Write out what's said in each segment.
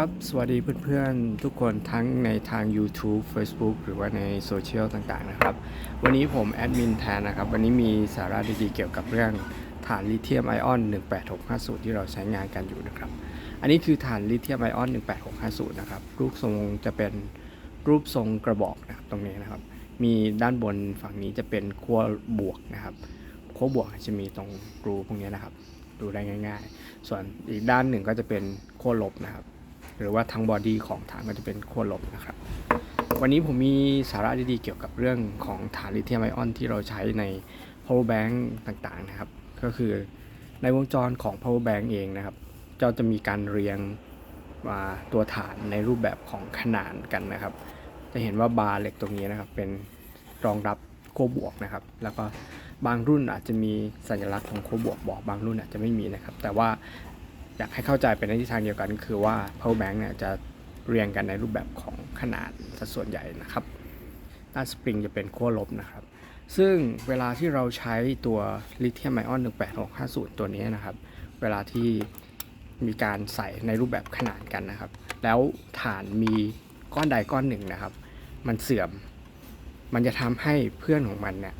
ครับ สวัสดีเพื่อนๆ ทุกคนทั้งในทาง YouTube Facebook หรือว่าในโซเชียลต่างๆนะครับ วันนี้ผมแอดมินแทนนะครับ วันนี้มีสาระดีๆเกี่ยวกับเรื่องฐานลิเธียมไอออน 18650 ที่เราใช้งานกันอยู่นะครับ อันนี้คือฐานลิเธียมไอออน 18650 นะครับ รูปทรงจะเป็นรูปทรงกระบอกนะครับตรงนี้นะครับ มีด้านบนฝั่งนี้จะเป็นขั้วบวกนะครับขั้วบวกจะมีตรงรูพวกนี้นะครับ ดูได้ง่าย ๆ ส่วนอีกด้านหนึ่งก็จะเป็นขั้วลบนะครับ หรือว่าทั้งบอดี้ของฐานก็จะเป็นขั้วลบนะครับ วันนี้ผมมีสาระดีๆเกี่ยวกับเรื่องของฐานลิเธียมไอออนที่เราใช้ใน power bank ต่างๆนะครับ ก็คือในวงจรของ power bank เองนะครับเราจะมีการเรียงมาตัวฐานในรูปแบบของขนานกันนะครับ จะเห็นว่าบาร์เหล็กตรงนี้นะครับ เป็นรองรับขั้วบวกนะครับ แล้วก็บางรุ่นอาจจะมีสัญลักษณ์ของขั้วบวกบอกบางรุ่นอาจจะไม่มีนะครับ แต่ว่า อยากให้เข้าใจเป็นในทิศทางเดียวกันคือว่า power bank เนี่ยจะเรียงกันในรูปแบบของขนาดสัดส่วนใหญ่นะครับด้านสปริงจะเป็นขั้วลบนะครับ ซึ่งเวลาที่เราใช้ตัวลิเธียมไอออน 18650 ตัวนี้นะครับ เวลาที่มีการใส่ในรูปแบบขนานกันนะครับ แล้วฐานมีก้อนใดก้อนหนึ่งนะครับ มันเสื่อม มันจะทำให้เพื่อนของมันเนี่ย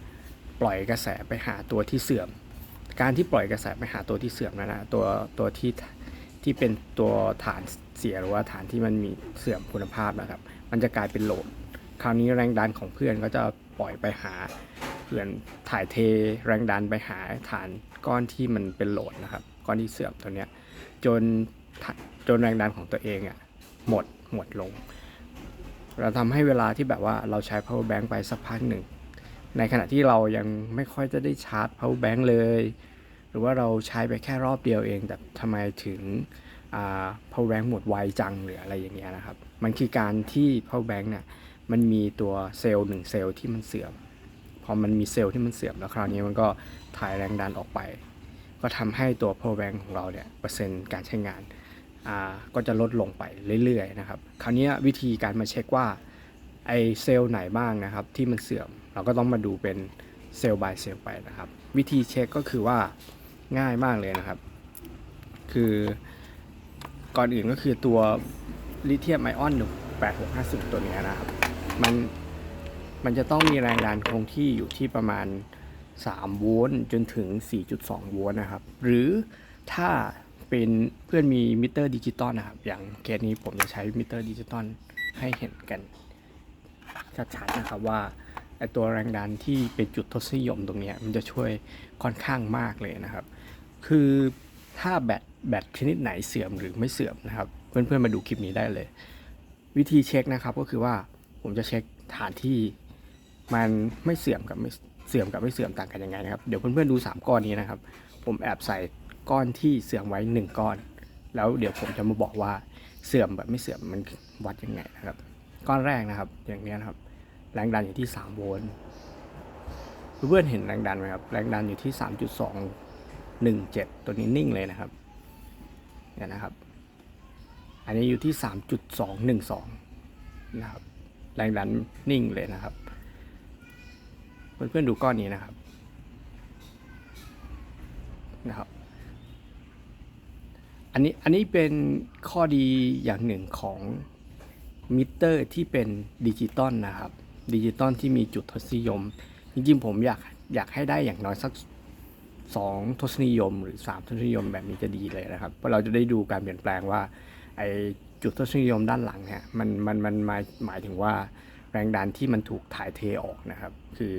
ปล่อยกระแสไปหาตัวที่เสื่อม การที่ปล่อยกระแสไปหาตัวที่เสื่อมนั้นนะตัวตัวที่ที่เป็นตัวฐานเสียหรือว่าฐานที่มันมีเสื่อมคุณภาพนะครับ มันจะกลายเป็นโหลด คราวนี้แรงดันของเพื่อนก็จะปล่อยไปหาเพื่อนถ่ายเทแรงดันไปหาฐานก้อนที่มันเป็นโหลดนะครับ ก้อนที่เสื่อมตัวเนี้ยจนจนแรงดันของตัวเองอะหมดหมดลง เราทำให้เวลาที่แบบว่าเราใช้ power bank ไปสักพักหนึ่ง ในขณะที่เรายังไม่ค่อยจะได้ชาร์จ power bank เลย หรือว่าเราใช้ไปแค่รอบเดียวเอง แต่ทำไมถึงอ่า power bank หมดไวจังหรืออะไรอย่างเงี้ยนะครับ มันคือการที่ power bank เนี่ยมันมีตัวเซลล์หนึ่งเซลล์ที่มันเสื่อม พอมันมีเซลล์ที่มันเสื่อมแล้วคราวนี้มันก็ถ่ายแรงดันออกไป ก็ทำให้ตัว power bank ของเราเนี่ยเปอร์เซ็นต์การใช้งานก็จะลดลงไปเรื่อยๆนะครับ คราวนี้วิธีการมาเช็คว่าไอเซลล์ไหนบ้างนะครับที่มันเสื่อม เราก็ต้องมาดูเป็นเซลล์ by เซลล์ไปนะครับ วิธีเช็คก็คือว่าง่ายมากเลยนะครับ คือก่อนอื่นก็คือตัวลิเธียมไอออน8650 ตัวนี้นะครับ มันมันจะต้องมีแรงดันคงที่อยู่ที่ประมาณ 3 โวลต์จนถึง 4.2 โวลต์นะครับ หรือถ้าเป็นเพื่อนมีมิเตอร์ดิจิตอลนะครับ อย่างเคสนี้ผมจะใช้มิเตอร์ดิจิตอลให้เห็นกันชัดๆนะครับว่า ไอตัวแรงดันที่เป็นจุดทศนิยมตรงนี้มันจะช่วยค่อนข้างมากเลยนะครับ คือถ้าแบตแบตชนิดไหนเสื่อมหรือไม่เสื่อมนะครับ เพื่อนๆมาดูคลิปนี้ได้เลย วิธีเช็คนะครับก็คือว่าผมจะเช็คฐานที่มันไม่เสื่อมกับไม่เสื่อมกับไม่เสื่อมต่างกันยังไงนะครับเดี๋ยวเพื่อนๆดู 3 ก้อนนี้นะครับ ผมแอบใส่ก้อนที่เสื่อมไว้ 1 ก้อน แล้วเดี๋ยวผมจะมาบอกว่าเสื่อมแบบไม่เสื่อมมันวัดยังไงนะครับ ก้อนแรกนะครับ อย่างนี้นะครับ แรงดันอยู่ที่ 3 โวลต์เพื่อนเห็นแรงดันไหมครับ แรงดันอยู่ที่ 3.217 ตัวนี้นิ่งเลยนะครับ เนี่ยนะครับ อันนี้อยู่ที่ 3.212 นะครับ แรงดันนิ่งเลยนะครับ เพื่อนๆดูก้อนนี้นะครับ นะครับ อันนี้ อันนี้เป็นข้อดีอย่างหนึ่งของมิเตอร์ที่เป็นดิจิตอลนะครับ ดิจิตอลที่มีจุดทศนิยม จริงๆผมอยากอยากให้ได้อย่างน้อยสัก2ทศนิยม หรือ3ทศนิยมแบบนี้จะดีเลยนะครับ เพราะเราจะได้ดูการเปลี่ยนแปลงว่าไอจุดทศนิยมด้านหลังเนี่ยมันมันมันหมายหมายถึงว่าแรงดันที่มันถูกถ่ายเทออกนะครับ คือ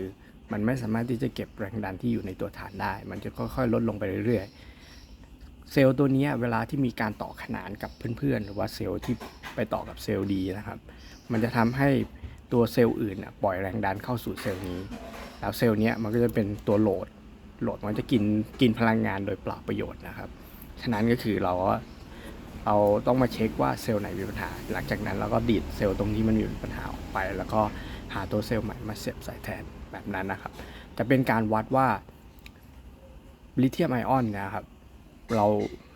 มันไม่สามารถที่จะเก็บแรงดันที่อยู่ในตัวฐานได้ มันจะค่อยๆลดลงไปเรื่อยๆ เซลล์ตัวนี้เวลาที่มีการต่อขนานกับเพื่อนๆ หรือว่าเซลล์ที่ไปต่อกับเซลล์ดีนะครับ มันจะทำให้ ตัวเซลล์อื่นน่ะปล่อยแรงดันเข้าสู่เซลล์นี้ แล้วเซลล์นี้มันก็จะเป็นตัวโหลด โหลดมันจะกินกินพลังงานโดยเปล่าประโยชน์นะครับ ฉะนั้นก็คือเราเราต้องมาเช็คว่าเซลล์ไหนมีปัญหา หลังจากนั้นเราก็ดีดเซลล์ตรงที่มันมีปัญหาออกไป แล้วก็หาตัวเซลล์ใหม่มาเสียบใส่แทนแบบนั้นนะครับ จะเป็นการวัดว่าลิเธียมไอออนเนะครับเรา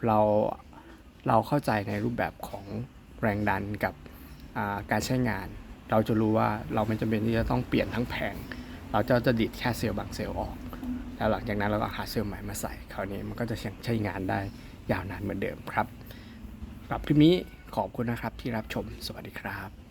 เราเราเข้าใจในรูปแบบของแรงดันกับการใช้งาน เราจะรู้ว่าเราไม่จำเป็นที่จะต้องเปลี่ยนทั้งแผง เราจะจะดิดแค่เซลล์บางเซลล์ออก แล้วหลังจากนั้นเราก็หาเซลล์ใหม่มาใส่ คราวนี้มันก็จะใช้งานได้ยาวนานเหมือนเดิมครับครับคลิปนี้ขอบคุณนะครับที่รับชม สวัสดีครับ